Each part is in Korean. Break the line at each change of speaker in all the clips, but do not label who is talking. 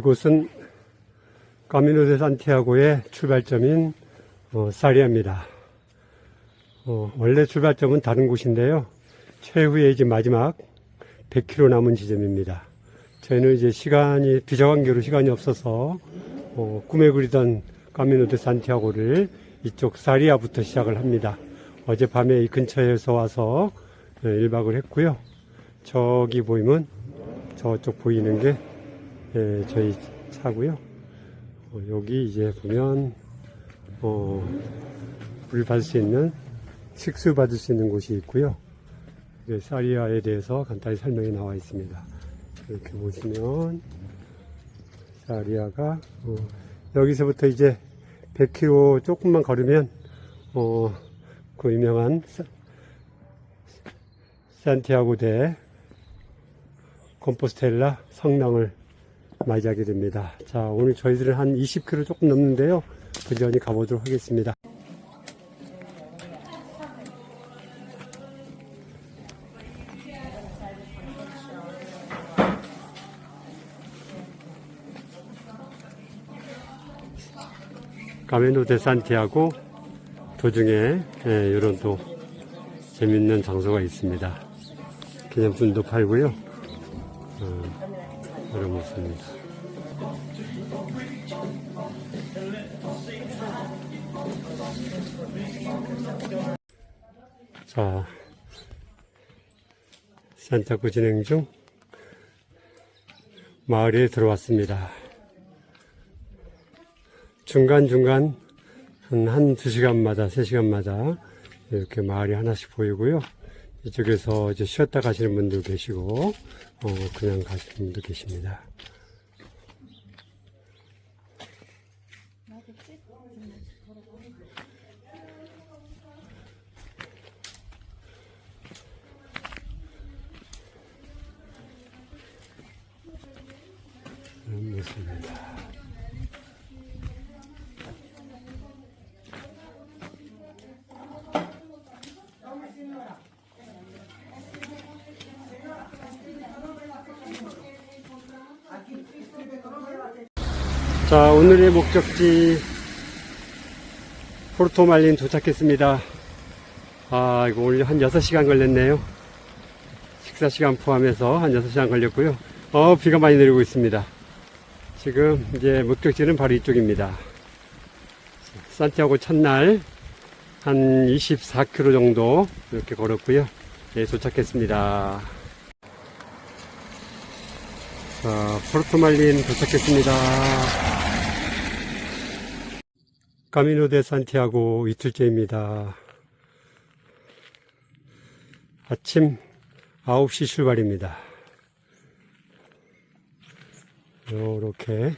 이곳은 까미노 데 산티아고의 출발점인 어, 사리아입니다. 어, 원래 출발점은 다른 곳인데요. 최후의 이제 마지막 100km 남은 지점입니다. 저희는 이제 시간이 비자관계로 시간이 없어서 어, 꿈에 그리던 까미노 데 산티아고를 이쪽 사리아부터 시작을 합니다. 어젯밤에 이 근처에서 와서 1박을 했고요. 저기 보이면 저쪽 보이는 게 예, 저희 차고요. 어, 여기 이제 보면 어, 물 받을 수 있는 식수 받을 수 있는 곳이 있고요. 예, 사리아에 대해서 간단히 설명이 나와 있습니다. 이렇게 보시면 사리아가 어, 여기서부터 이제 100km 조금만 걸으면 어, 그 유명한 사- 산티아고 대 컴포스텔라 성당을 맞이하게 됩니다. 자, 오늘 저희들은 한 20km 조금 넘는데요. 부지런히 가보도록 하겠습니다. 가메노 데 산티아고 도중에 예, 이런 또 재밌는 장소가 있습니다. 기념품도 팔고요. 어, 여러 모습입니다. 자, 산타코 진행 중 마을에 들어왔습니다. 중간중간 한, 한 두 시간마다, 세 시간마다 이렇게 마을이 하나씩 보이고요. 이쪽에서 이제 쉬었다 가시는 분도 계시고, 어, 그냥 가시는 분도 계십니다. 모습입니다. 자, 오늘의 목적지 포르토말린 도착했습니다. 아, 이거 오늘 한 6시간 걸렸네요. 식사 시간 포함해서 한 6시간 걸렸고요. 어, 비가 많이 내리고 있습니다. 지금 이제 목적지는 바로 이쪽입니다. 산티아고 첫날 한 24km 정도 이렇게 걸었고요. 네, 도착했습니다. 자, 포르토말린 도착했습니다. 까미노 데 산티아고 이틀째입니다. 아침 9시 출발입니다. 요렇게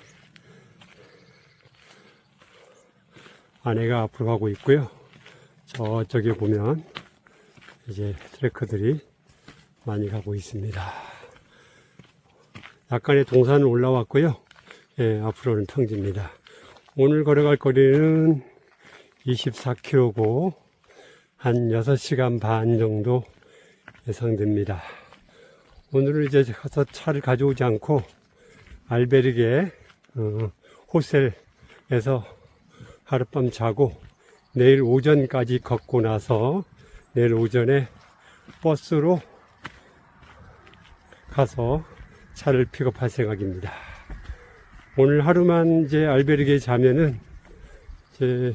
아내가 앞으로 가고 있고요. 저쪽에 보면 이제 트래커들이 많이 가고 있습니다. 약간의 동산은 올라왔고요. 예, 앞으로는 평지입니다. 오늘 걸어갈 거리는 24km고 한 6시간 반 정도 예상됩니다. 오늘은 이제 가서 차를 가져오지 않고 알베르게 어, 호텔에서 하룻밤 자고 내일 오전까지 걷고 나서 내일 오전에 버스로 가서 차를 픽업할 생각입니다. 오늘 하루만 이제 알베르게 자면은 이제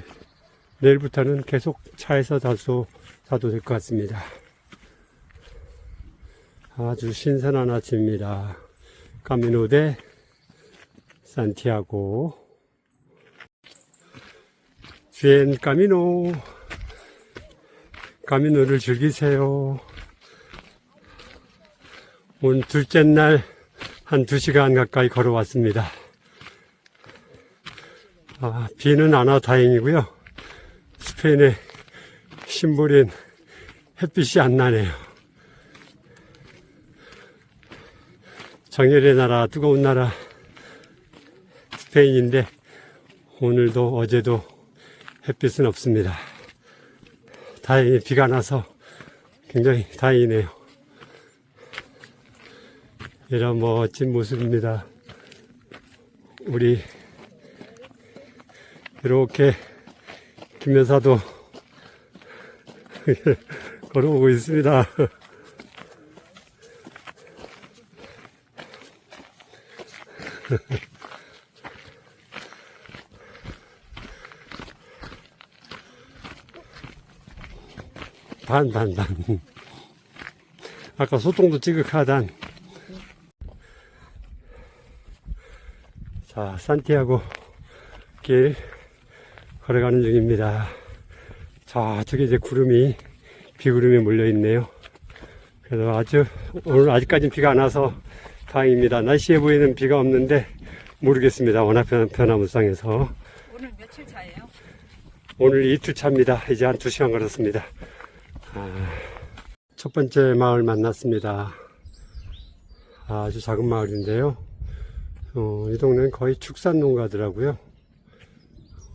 내일부터는 계속 차에서 자도, 자도 될 것 같습니다. 아주 신선한 아침입니다. 까미노 데 산티아고 비엔 까미노 까미노를 즐기세요. 오늘 둘째 날 한 두 시간 가까이 걸어왔습니다. 아, 비는 안 와 다행이고요. 스페인의 심볼인 햇빛이 안 나네요. 정열의 나라, 뜨거운 나라, 스페인인데, 오늘도 어제도 햇빛은 없습니다. 다행히 비가 나서 굉장히 다행이네요. 이런 멋진 모습입니다. 우리 이렇게 김여사도 걸어오고 있습니다. 반, 반, 반. 아까 소똥도 찌극하단. 자, 산티아고 길 걸어가는 중입니다. 저쪽에 이제 구름이, 비구름이 몰려있네요. 그래서 아주, 오늘 아직까지는 비가 안 와서 다행입니다. 날씨에 보이는 비가 없는데 모르겠습니다. 워낙 변, 변화무쌍해서.
오늘 며칠 차예요?
오늘 이틀 차입니다. 이제 한 두 시간 걸었습니다. 아, 첫 번째 마을 만났습니다. 아주 작은 마을인데요. 어, 이 동네는 거의 축산 농가더라고요.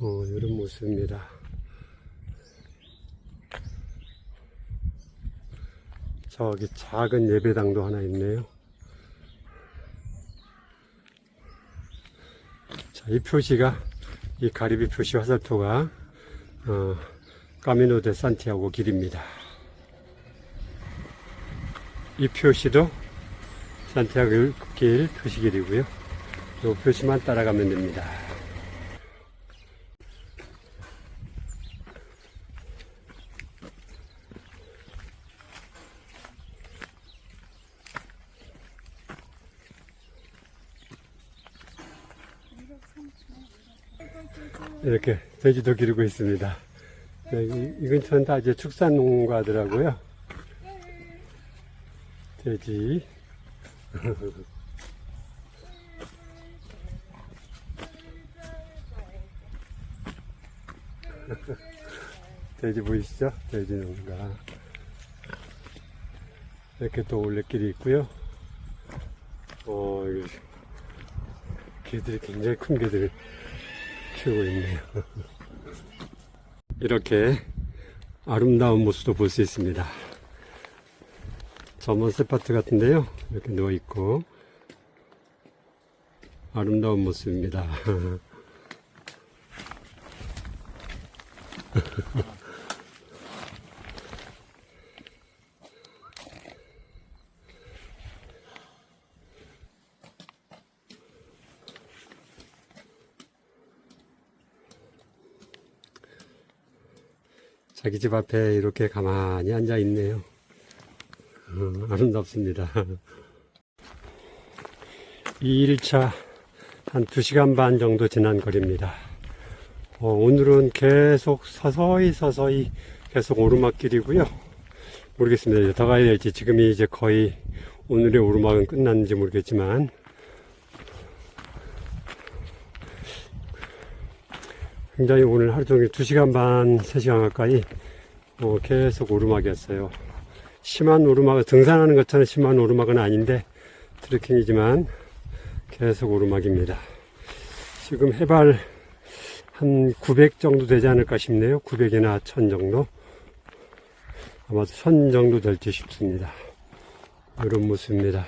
어, 이런 모습입니다. 저기 작은 예배당도 하나 있네요. 자, 이 표시가 이 가리비 표시 화살표가 어, 까미노 데 산티아고 길입니다. 이 표시도 산티아고 길 표시길이고요. 이 표시만 따라가면 됩니다. 이렇게 돼지도 기르고 있습니다. 네, 이, 이 근처는 다 이제 축산 농가더라고요. 돼지. 돼지 보이시죠? 돼지 농가. 이렇게 또 올레길이 있고요. 어, 개들이 굉장히 큰 개들 키우고 있네요. 이렇게 아름다운 모습도 볼 수 있습니다. 저먼 세파트 같은데요. 이렇게 누워 있고 아름다운 모습입니다. 자기 집 앞에 이렇게 가만히 앉아 있네요. 어, 아름답습니다. 이 1차 한 2시간 반 정도 지난 거리입니다. 어, 오늘은 계속 서서히 서서히 계속 오르막길이고요. 모르겠습니다. 더 가야 될지 지금이 이제 거의 오늘의 오르막은 끝났는지 모르겠지만 굉장히 오늘 하루 종일 2시간 반, 3시간 가까이 어, 계속 오르막이었어요. 심한 오르막, 등산하는 것처럼 심한 오르막은 아닌데 트레킹이지만 계속 오르막입니다. 지금 해발 한 900 정도 되지 않을까 싶네요. 900이나 1000 정도. 아마도 1000 정도 될지 싶습니다. 이런 모습입니다.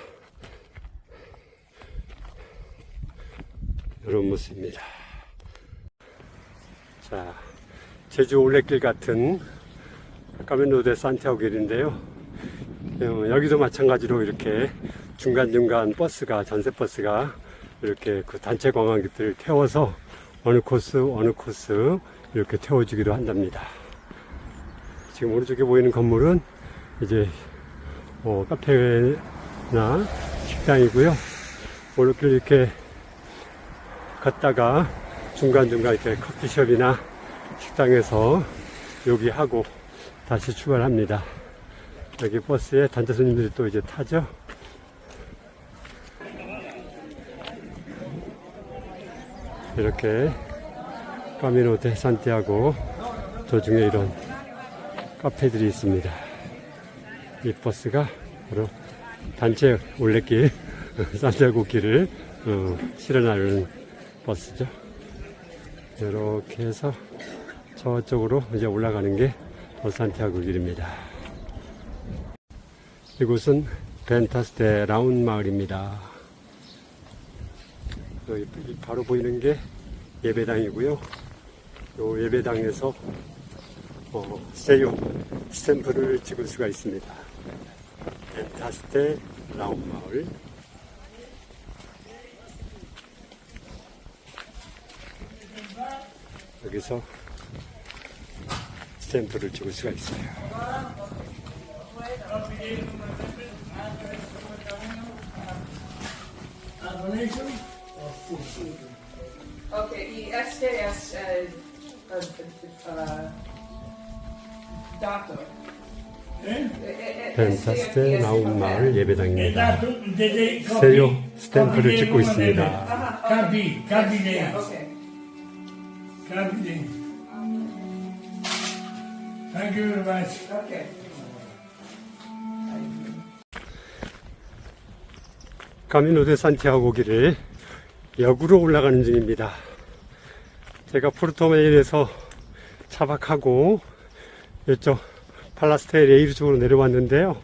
이런 모습입니다. 자, 제주 올레길 같은 까메노데 산티아고 길인데요. 어, 여기도 마찬가지로 이렇게 중간중간 버스가, 전세버스가 이렇게 그 단체 관광객들을 태워서 어느 코스, 어느 코스 이렇게 태워주기도 한답니다. 지금 오른쪽에 보이는 건물은 이제 어, 카페나 식당이고요. 오른길 이렇게 걷다가 중간중간 이렇게 커피숍이나 식당에서 여기 하고 다시 출발합니다. 여기 버스에 단체 손님들이 또 이제 타죠. 이렇게 까미노 데 산티아고 도중에 이런 카페들이 있습니다. 이 버스가 바로 단체 올레길 산티아고 길을 어, 실어나르는 버스죠. 이렇게 해서 저쪽으로 이제 올라가는 게 산티아고 길입니다. 이곳은 벤타스테 라운 마을입니다. 여기 이 바로 보이는 게 예배당이고요. 요 예배당에서 어, 세요 스탬프를 찍을 수가 있습니다. 펜타스테 라운 마을 여기서 스탬프를 찍을 수가 있어요.
Okay, i uh, uh, uh, dato.
펜타스테 라운 마을 예배당입니다. 세요 스탬프를 찍고 있습니다.
카피네,
Okay.
카피네. Thank you very much.
Okay.
카미노 데 산티아고 길을 역으로 올라가는 중입니다. 제가 포르토메일에서 차박하고 이쪽 팔라스테 레이르 쪽으로 내려왔는데요.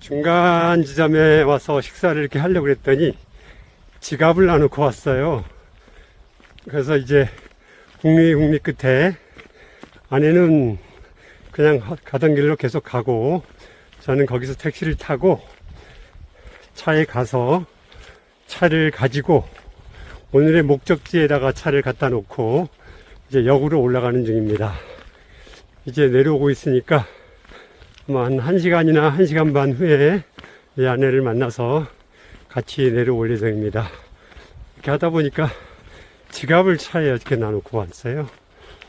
중간 지점에 와서 식사를 이렇게 하려고 했더니 지갑을 놔놓고 왔어요. 그래서 이제 국리 국리 끝에 안에는 그냥 가던 길로 계속 가고 저는 거기서 택시를 타고 차에 가서 차를 가지고 오늘의 목적지에다가 차를 갖다 놓고 이제 역으로 올라가는 중입니다. 이제 내려오고 있으니까 아마 한 1시간이나 1시간 반 후에 이 아내를 만나서 같이 내려올 예정입니다. 이렇게 하다 보니까 지갑을 차에 이렇게 놔놓고 왔어요.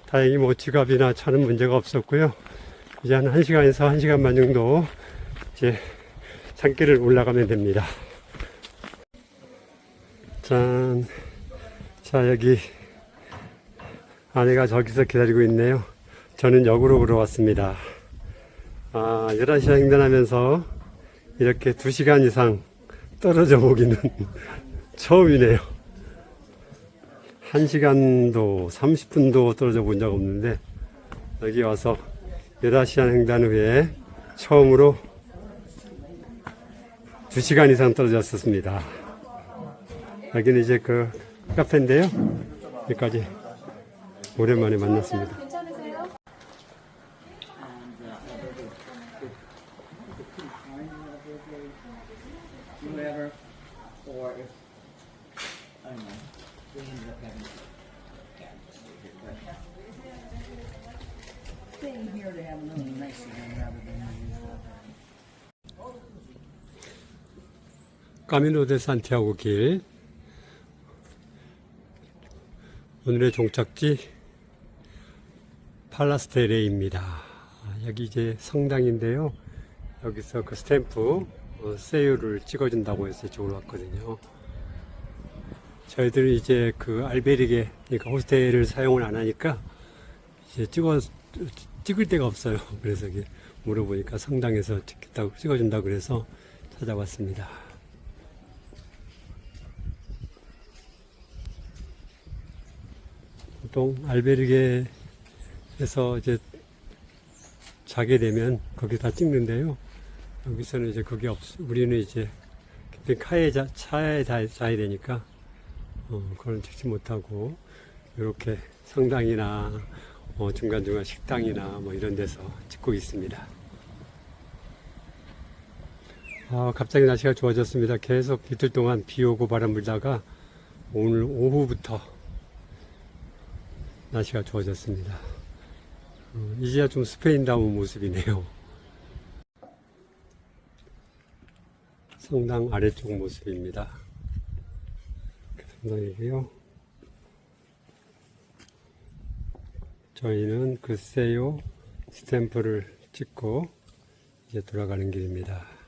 다행히 뭐 지갑이나 차는 문제가 없었고요. 이제 한 1시간에서 1시간 반 정도 이제 산길을 올라가면 됩니다. 짠. 자, 여기 아내가 저기서 기다리고 있네요. 저는 역으로 걸어왔습니다. 아, 11시에 횡단하면서 이렇게 2시간 이상 떨어져 보기는 처음이네요. 1시간도 30분도 떨어져 본 적 없는데 여기 와서 11시간 횡단 후에 처음으로 2시간 이상 떨어졌었습니다. 여기는 이제 그 카페인데요. 여기까지 오랜만에 만났습니다.
괜찮으세요?
까미노 데 산티아고 길 오늘의 종착지 팔라스테레입니다. 아, 여기 이제 성당인데요. 여기서 그 스탬프 어, 세유를 찍어준다고 해서 이쪽으로 왔거든요. 저희들은 이제 그 알베리게 그러니까 호스텔을 사용을 안 하니까 이제 찍어 찍을 데가 없어요. 그래서 물어보니까 성당에서 찍겠다고 찍어준다 그래서 찾아왔습니다. 보통 알베르게에서 이제 자게 되면 거기 다 찍는데요. 여기서는 이제 그게 없, 우리는 이제 카에 자, 차에 자, 자야 되니까 어, 그걸 찍지 못하고 이렇게 성당이나 어, 중간중간 식당이나 뭐 이런 데서 찍고 있습니다. 아, 갑자기 날씨가 좋아졌습니다. 계속 이틀 동안 비 오고 바람 불다가 오늘 오후부터 날씨가 좋아졌습니다. 어, 이제야 좀 스페인다운 모습이네요. 성당 아래쪽 모습입니다. 성당이고요. 저희는 글쎄요 스탬프를 찍고 이제 돌아가는 길입니다.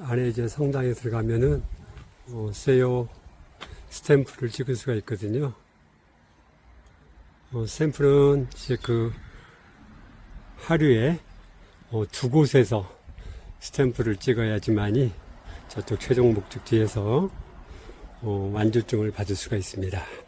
안에 이제 성당에 들어가면은 어, 세요 스탬프를 찍을 수가 있거든요. 어, 스탬프는 이제 그 하루에 어, 두 곳에서 스탬프를 찍어야지만이 저쪽 최종 목적지에서 어, 완주증을 받을 수가 있습니다.